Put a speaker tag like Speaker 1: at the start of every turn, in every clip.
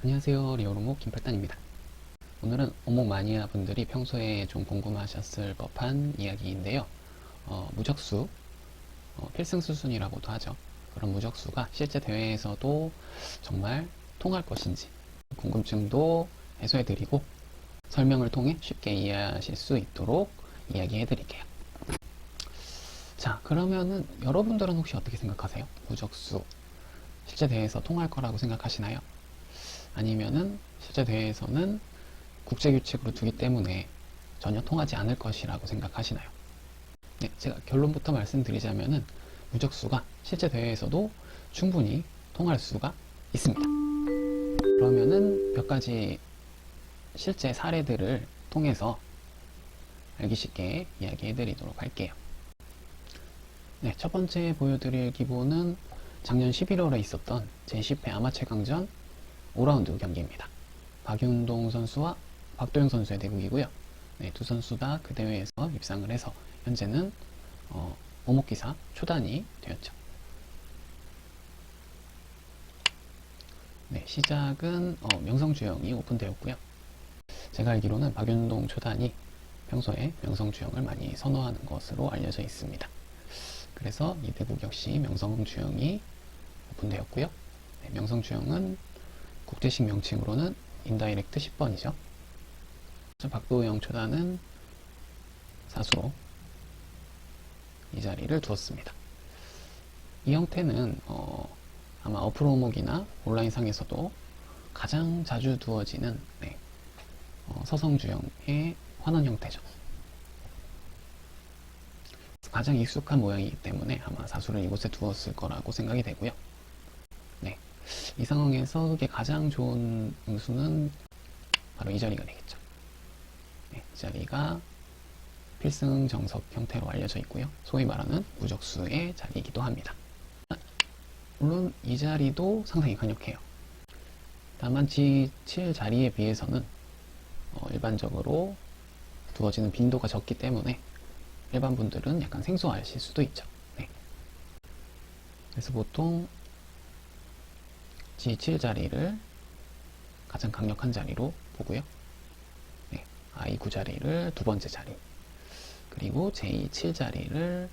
Speaker 1: 안녕하세요. 리오르목 김팔단입니다. 오늘은 오목 마니아 분들이 평소에 좀 궁금하셨을 법한 이야기인데요. 어, 무적수, 어, 필승 수순이라고도 하죠. 그런 무적수가 실제 대회에서도 정말 통할 것인지 궁금증도 해소해 드리고 설명을 통해 쉽게 이해하실 수 있도록 이야기해 드릴게요. 자, 그러면은 여러분들은 혹시 어떻게 생각하세요? 무적수 실제 대회에서 통할 거라고 생각하시나요? 아니면은 실제 대회에서는 국제 규칙으로 두기 때문에 전혀 통하지 않을 것이라고 생각하시나요? 네, 제가 결론부터 말씀드리자면은 무적수가 실제 대회에서도 충분히 통할 수가 있습니다. 그러면은 몇 가지 실제 사례들을 통해서 알기 쉽게 이야기해 드리도록 할게요. 네, 첫 번째 보여드릴 기본은 작년 11월에 있었던 제10회 아마 최강전 5라운드 경기입니다. 박윤동 선수와 박도영 선수의 대국이고요. 네, 두 선수 다 그 대회에서 입상을 해서 현재는 어, 오목기사 초단이 되었죠. 네, 시작은 어, 명성주영이 오픈되었고요. 제가 알기로는 박윤동 초단이 평소에 명성주영을 많이 선호하는 것으로 알려져 있습니다. 그래서 이 대국 역시 명성주영이 오픈되었고요. 네, 명성주영은 국제식 명칭으로는 인다이렉트 10번이죠. 박도영 초단은 사수로 이 자리를 두었습니다. 이 형태는 어, 아마 어프로목이나 온라인상에서도 가장 자주 두어지는 네, 어, 서성주형의 환원 형태죠. 가장 익숙한 모양이기 때문에 아마 사수를 이곳에 두었을 거라고 생각이 되고요. 네, 이 상황에서 그게 가장 좋은 응수는 바로 이 자리가 되겠죠. 네, 이 자리가 필승 정석 형태로 알려져 있고요. 소위 말하는 무적수의 자리이기도 합니다. 물론 이 자리도 상당히 강력해요. 다만 G7 자리에 비해서는 어, 일반적으로 두어지는 빈도가 적기 때문에 일반 분들은 약간 생소하실 수도 있죠. 네. 그래서 보통 G7 자리를 가장 강력한 자리로 보고요. 네. I9 자리를 두 번째 자리. 그리고 제2 7자리를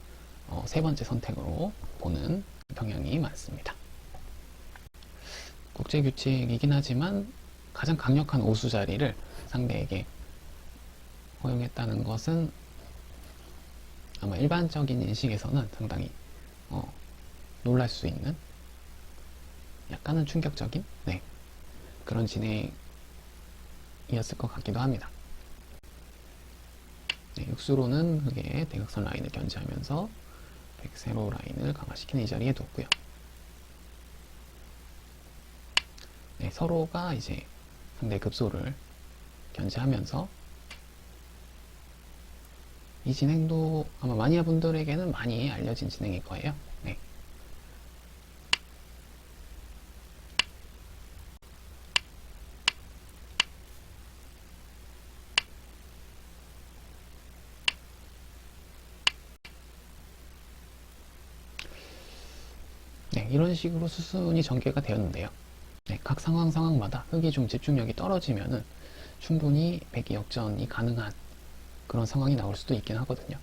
Speaker 1: 어, 세 번째 선택으로 보는 경향이 많습니다. 국제 규칙이긴 하지만 가장 강력한 오수 자리를 상대에게 허용했다는 것은 아마 일반적인 인식에서는 상당히 어, 놀랄 수 있는 약간은 충격적인 네, 그런 진행이었을 것 같기도 합니다. 네, 육수로는 흙의 대각선 라인을 견제하면서 백세로 라인을 강화시키는 이 자리에 뒀고요. 네, 서로가 이제 상대 급소를 견제하면서 이 진행도 아마 마니아 분들에게는 많이 알려진 진행일 거예요. 네. 네, 이런 식으로 수순이 전개가 되었는데요. 네, 각 상황 상황마다 흙이 좀 집중력이 떨어지면은 충분히 백이 역전이 가능한 그런 상황이 나올 수도 있긴 하거든요.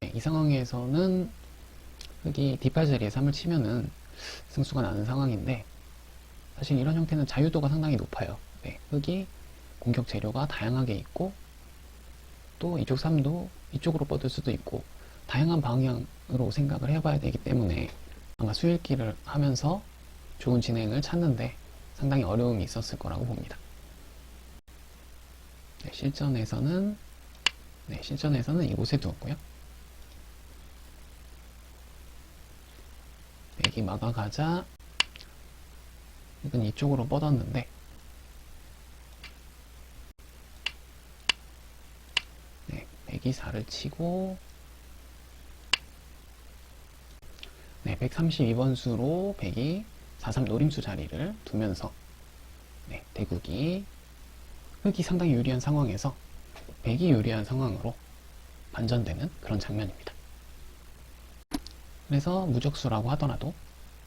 Speaker 1: 네, 이 상황에서는 흙이 뒷발 자리에 3을 치면은 승수가 나는 상황인데 사실 이런 형태는 자유도가 상당히 높아요. 네, 흙이 공격 재료가 다양하게 있고 또 이쪽 3도 이쪽으로 뻗을 수도 있고 다양한 방향으로 생각을 해봐야 되기 때문에 아마 수일기를 하면서 좋은 진행을 찾는데 상당히 어려움이 있었을 거라고 봅니다. 네, 실전에서는 네, 실전에서는 이곳에 두었고요. 백이 막아가자 이건 이쪽으로 뻗었는데. 네, 백이 4를 치고. 네, 132번 수로 백이 43 노림수 자리를 두면서. 네, 대국이. 흙이 상당히 유리한 상황에서 백이 유리한 상황으로 반전되는 그런 장면입니다. 그래서 무적수라고 하더라도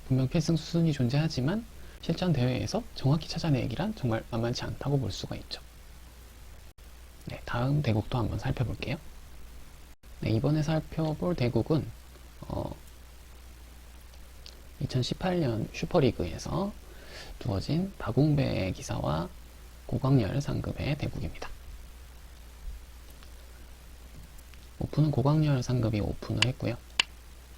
Speaker 1: 분명 필승 수순이 존재하지만 실전 대회에서 정확히 찾아내기란 정말 만만치 않다고 볼 수가 있죠. 네, 다음 대국도 한번 살펴볼게요. 네, 이번에 살펴볼 대국은 어, 2018년 슈퍼리그에서 두어진 박웅배 기사와 고광열 상급의 대국입니다. 오픈은 고광열 상급이 오픈을 했고요.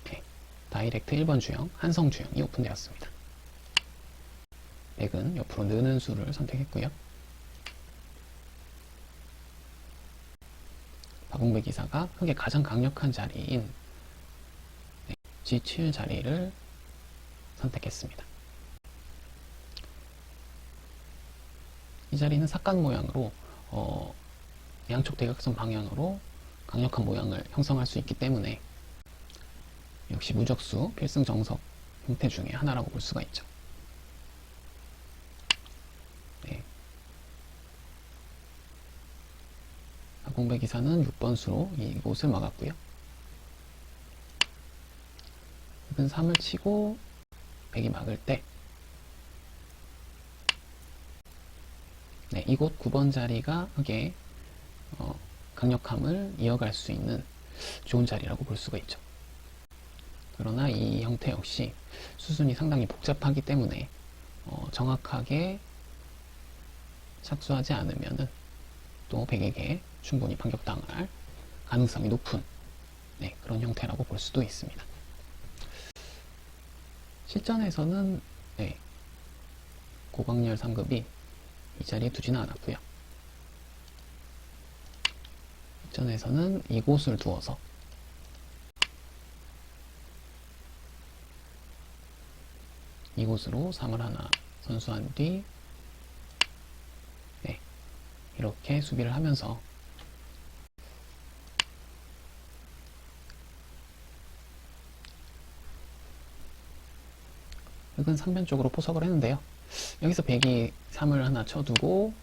Speaker 1: 네, 다이렉트 1번 주형, 한성 주형이 오픈되었습니다. 백은 옆으로 느는 수를 선택했고요. 박웅배 기사가 흑의 가장 강력한 자리인 네, G7 자리를 선택했습니다. 이 자리는 삭간 모양으로 어, 양쪽 대각선 방향으로 강력한 모양을 형성할 수 있기 때문에 역시 무적수 필승 정석 형태 중에 하나라고 볼 수가 있죠. 네. 공배 기사는 6번 수로 이곳을 막았고요. 흑은 3을 치고 백이 막을 때 네, 이곳 9번 자리가 흑의 어, 강력함을 이어갈 수 있는 좋은 자리라고 볼 수가 있죠. 그러나 이 형태 역시 수순이 상당히 복잡하기 때문에 어, 정확하게 착수하지 않으면은 또 백에게 충분히 반격당할 가능성이 높은 네, 그런 형태라고 볼 수도 있습니다. 실전에서는 네, 고광열 상급이 이 자리에 두지는 않았고요. 실전에서는 이곳을 두어서 이곳으로 3을 하나 선수한 뒤 네, 이렇게 수비를 하면서 흑은 상변 쪽으로 포석을 했는데요. 여기서 백이 3을 하나 쳐두고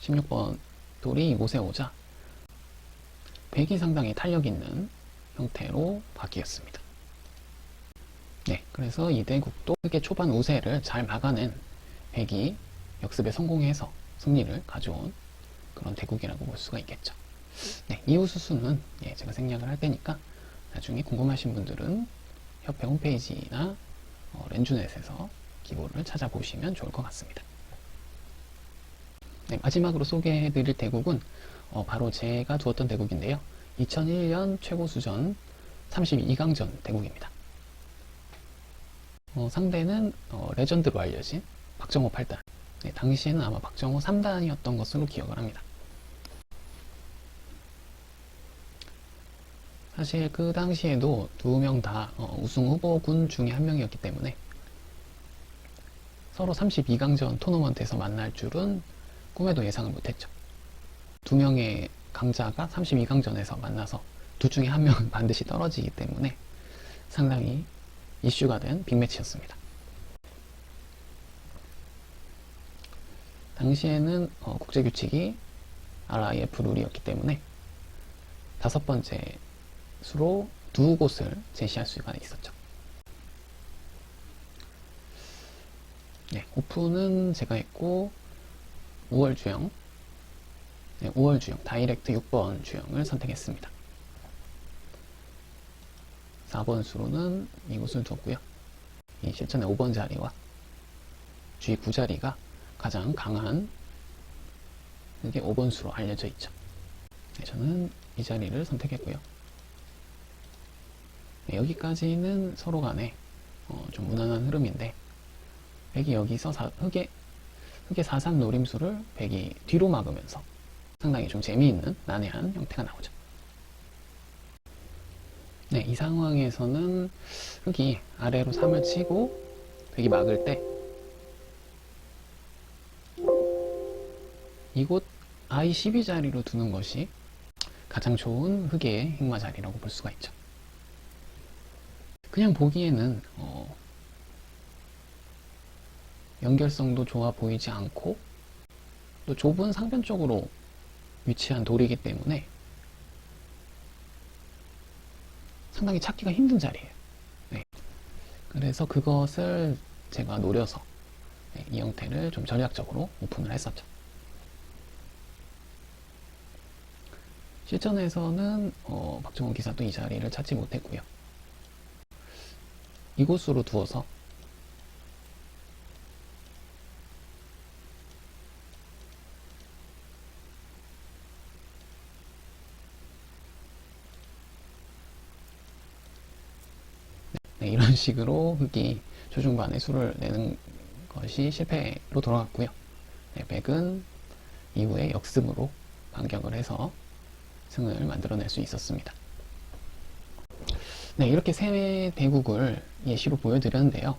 Speaker 1: 16번 돌이 이곳에 오자 백이 상당히 탄력 있는 형태로 바뀌었습니다. 네, 그래서 이 대국도 흑의 초반 우세를 잘 막아낸 백이 역습에 성공해서 승리를 가져온 그런 대국이라고 볼 수가 있겠죠. 네, 이후 수수는 예, 제가 생략을 할 테니까 나중에 궁금하신 분들은 협회 홈페이지나 어, 렌주넷에서 기보를 찾아보시면 좋을 것 같습니다. 네, 마지막으로 소개해 드릴 대국은 어, 바로 제가 두었던 대국인데요. 2001년 최고 수전 32강전 대국입니다. 어, 상대는 어, 레전드로 알려진 박정호 8단. 네, 당시에는 아마 박정호 3단이었던 것으로 기억을 합니다. 사실 그 당시에도 두 명 다 우승 후보군 중에 한 명이었기 때문에 서로 32강전 토너먼트에서 만날 줄은 꿈에도 예상을 못했죠. 두 명의 강자가 32강전에서 만나서 둘 중에 한 명은 반드시 떨어지기 때문에 상당히 이슈가 된 빅매치였습니다. 당시에는 어, 국제 규칙이 RIF 룰이었기 때문에 다섯 번째 수로 두 곳을 제시할 수가 있었죠. 네, 오픈은 제가 했고 5월 주형 네, 5월 주형 다이렉트 6번 주형을 선택했습니다. 4번 수로는 이곳을 두었고요. 이 실전의 5번 자리와 G 9 자리가 가장 강한 이게 5번 수로 알려져 있죠. 네, 저는 이 자리를 선택했고요. 네, 여기까지는 서로 간에 어, 좀 무난한 흐름인데 백이 여기서 사, 흑의 흑의 사산 노림수를 백이 뒤로 막으면서 상당히 좀 재미있는 난해한 형태가 나오죠. 네, 이 상황에서는 흑이 아래로 3을 치고 백이 막을 때 이곳 I12 자리로 두는 것이 가장 좋은 흑의 행마 자리라고 볼 수가 있죠. 그냥 보기에는 어, 연결성도 좋아 보이지 않고 또 좁은 상변 쪽으로 위치한 돌이기 때문에 상당히 찾기가 힘든 자리예요. 네. 그래서 그것을 제가 노려서 네, 이 형태를 좀 전략적으로 오픈을 했었죠. 실전에서는 어, 박정원 기사도 이 자리를 찾지 못했고요. 이곳으로 두어서 네, 이런 식으로 흑이 초중반에 수를 내는 것이 실패로 돌아갔고요. 네, 백은 이후에 역습으로 반격을 해서 승을 만들어낼 수 있었습니다. 네, 이렇게 세 대국을 예시로 보여드렸는데요.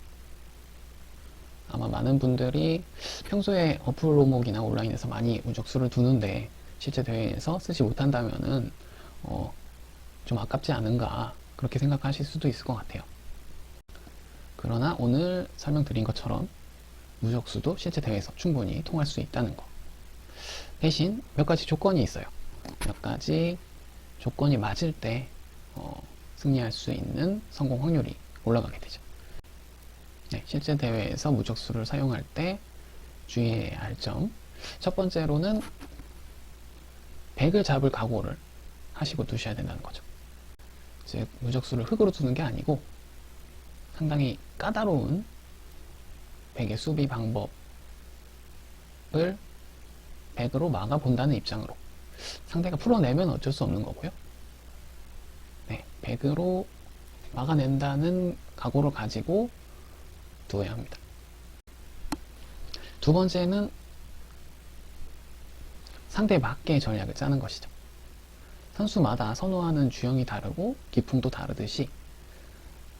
Speaker 1: 아마 많은 분들이 평소에 어플 로목이나 온라인에서 많이 무적수를 두는데 실제 대회에서 쓰지 못한다면은 어, 좀 아깝지 않은가 그렇게 생각하실 수도 있을 것 같아요. 그러나 오늘 설명드린 것처럼 무적수도 실제 대회에서 충분히 통할 수 있다는 거. 대신 몇 가지 조건이 있어요. 몇 가지 조건이 맞을 때 어, 승리할 수 있는 성공 확률이 올라가게 되죠. 네, 실제 대회에서 무적수를 사용할 때 주의해야 할 점. 첫 번째로는 100을 잡을 각오를 하시고 두셔야 된다는 거죠. 즉, 무적수를 흙으로 두는 게 아니고 상당히 까다로운 100의 수비 방법을 100으로 막아본다는 입장으로 상대가 풀어내면 어쩔 수 없는 거고요. 네, 100으로 막아낸다는 각오를 가지고 두어야 합니다. 두 번째는 상대에 맞게 전략을 짜는 것이죠. 선수마다 선호하는 주형이 다르고 기풍도 다르듯이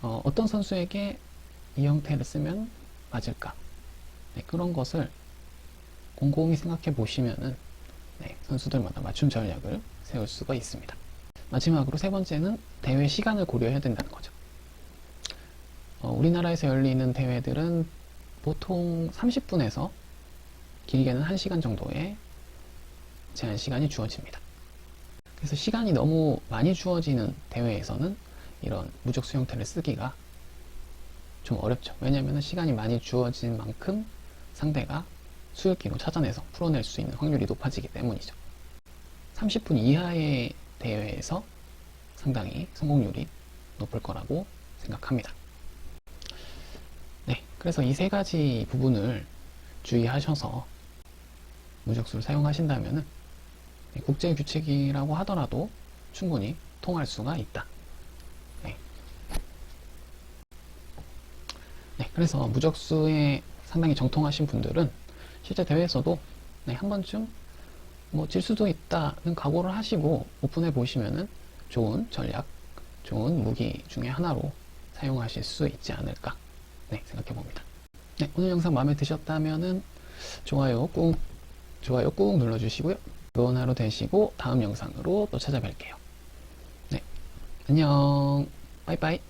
Speaker 1: 어, 떤 선수에게 이 형태를 쓰면 맞을까? 네, 그런 것을 곰곰이 생각해 보시면은 네, 선수들마다 맞춤 전략을 세울 수가 있습니다. 마지막으로 세 번째는 대회 시간을 고려해야 된다는 거죠. 어, 우리나라에서 열리는 대회들은 보통 30분에서 길게는 1시간 정도의 제한 시간이 주어집니다. 그래서 시간이 너무 많이 주어지는 대회에서는 이런 무적수 형태를 쓰기가 좀 어렵죠. 왜냐하면 시간이 많이 주어진 만큼 상대가 수익기로 찾아내서 풀어낼 수 있는 확률이 높아지기 때문이죠. 30분 이하의 대회에서 상당히 성공률이 높을 거라고 생각합니다. 네, 그래서 이 세 가지 부분을 주의하셔서 무적수를 사용하신다면 국제 규칙이라고 하더라도 충분히 통할 수가 있다. 네. 네, 그래서 무적수에 상당히 정통하신 분들은 실제 대회에서도 네, 한 번쯤 뭐 질 수도 있다는 각오를 하시고 오픈해 보시면은 좋은 전략, 좋은 무기 중에 하나로 사용하실 수 있지 않을까 네, 생각해 봅니다. 네, 오늘 영상 마음에 드셨다면은 좋아요 꾹 좋아요 꾹 눌러주시고요. 좋은 하루 되시고 다음 영상으로 또 찾아뵐게요. 네, 안녕, 빠이빠이.